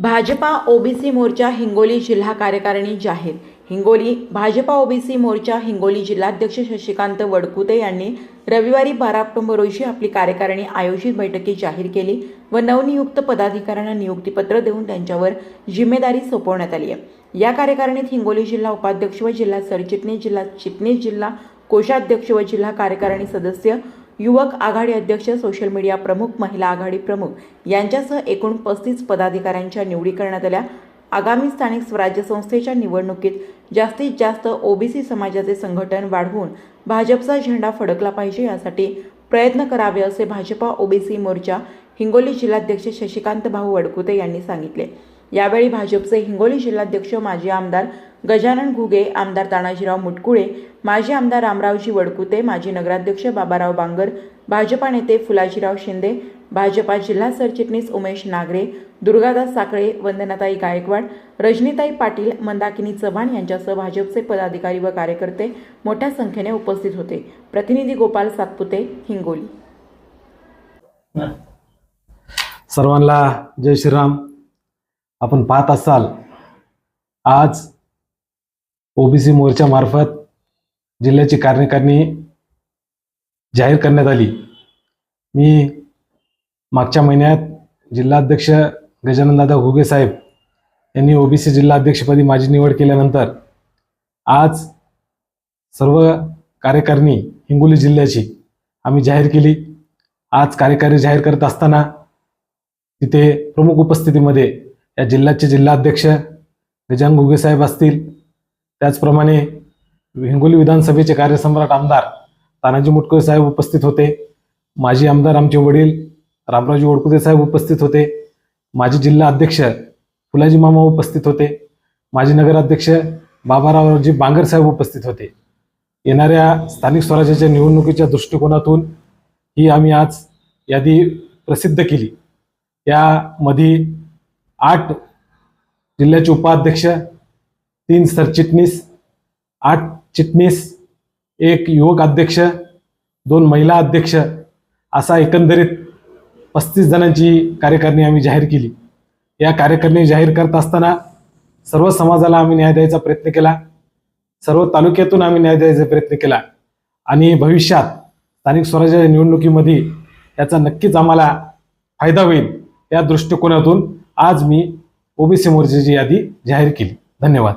Bhajpa OBC मोर्चा हिंगोली जिल्हा कार्यकारिणी जाहीर. हिंगोली भाजपा ओबीसी मोर्चा हिंगोली जिल्हाध्यक्ष शशिकांत वडकुते यांनी रविवारी बारा ऑक्टोबर रोजी आपली कार्यकारिणी आयोजित बैठकीत जाहीर केली व नवनियुक्त पदाधिकाऱ्यांना नियुक्तीपत्र देऊन त्यांच्यावर जिम्मेदारी सोपवण्यात आली आहे. या कार्यकारिणीत हिंगोली जिल्हा उपाध्यक्ष व जिल्हा सरचिटणीस जिल्हा चिटणीस जिल्हा कोषाध्यक्ष व जिल्हा कार्यकारिणी सदस्य युवक आघाडी अध्यक्ष सोशल मीडिया प्रमुख महिला आघाडी प्रमुख यांच्यासह एकूण पस्तीस पदाधिकाऱ्यांच्या निवडी करण्यात आल्या. आगामी स्थानिक स्वराज्य संस्थेच्या निवडणुकीत जास्तीत जास्त ओबीसी समाजाचे संघटन वाढवून भाजपचा झेंडा फडकला पाहिजे यासाठी प्रयत्न करावे असे भाजपा ओबीसी मोर्चा हिंगोली जिल्हाध्यक्ष शशिकांत भाऊ वडकुते यांनी सांगितले. यावेळी भाजपचे हिंगोली जिल्हाध्यक्ष माजी आमदार गजानन घुगे आमदार तानाजीराव मुटकुळे माजी आमदार रामरावजी वडकुते माजी नगराध्यक्ष बाबाराव बांगर भाजपा नेते फुलाजीराव शिंदे भाजपा जिल्हा सरचिटणीस उमेश नागरे दुर्गादास साखळे वंदनाताई गायकवाड रजनीताई पाटील मंदाकिनी चव्हाण यांच्यासह भाजपचे पदाधिकारी व कार्यकर्ते मोठ्या संख्येने उपस्थित होते. प्रतिनिधी गोपाल सातपुते हिंगोली. सर्वांना जय श्रीराम. आपण पाहत असाल आज ओबीसी मोर्चामार्फत जिल्ह्याची कार्यकारिणी जाहीर करण्यात आली. मी मागच्या महिन्यात जिल्हाध्यक्ष गजाननदादा घुगे साहेब यांनी ओबीसी जिल्हाध्यक्षपदी माझी निवड केल्यानंतर आज सर्व कार्यकारिणी हिंगोली जिल्ह्याची आम्ही जाहीर केली. आज कार्यकारी जाहीर करत असताना तिथे प्रमुख उपस्थितीमध्ये या जिल्ह्याचे जिल्हाध्यक्ष गजान घुगे साहेब असतील त्याचप्रमाणे हिंगोली विधानसभेचे कार्यसम्राट आमदार तानाजी मुटकुळे साहेब उपस्थित होते. माजी आमदार आमचे वडील रामराजी वडकुते साहेब उपस्थित होते. माजी जिल्हा अध्यक्ष फुलाजी मामा उपस्थित होते. माजी नगराध्यक्ष बाबारावजी बांगर साहेब उपस्थित होते. येणाऱ्या स्थानिक स्वराज्याच्या निवडणुकीच्या दृष्टिकोनातून ही आम्ही आज यादी प्रसिद्ध केली. यामध्ये आठ जिल्ह्याचे उपाध्यक्ष तीन सरचिटणीस आठ चिटणीस एक युवक अध्यक्ष दोन महिला अध्यक्ष असा एकंदरीत पस्तीस जणांची कार्यकारिणी आम्ही जाहीर केली. या कार्यकारिणी जाहीर करत असताना सर्व समाजाला आम्ही न्याय द्यायचा प्रयत्न केला. सर्व तालुक्यातून आम्ही न्याय द्यायचा प्रयत्न केला. आणि भविष्यात स्थानिक स्वराज्याच्या निवडणुकीमध्ये याचा नक्कीच आम्हाला फायदा होईल या दृष्टिकोनातून आज मी ओबीसी मोर्चाची यादी जाहीर केली. धन्यवाद.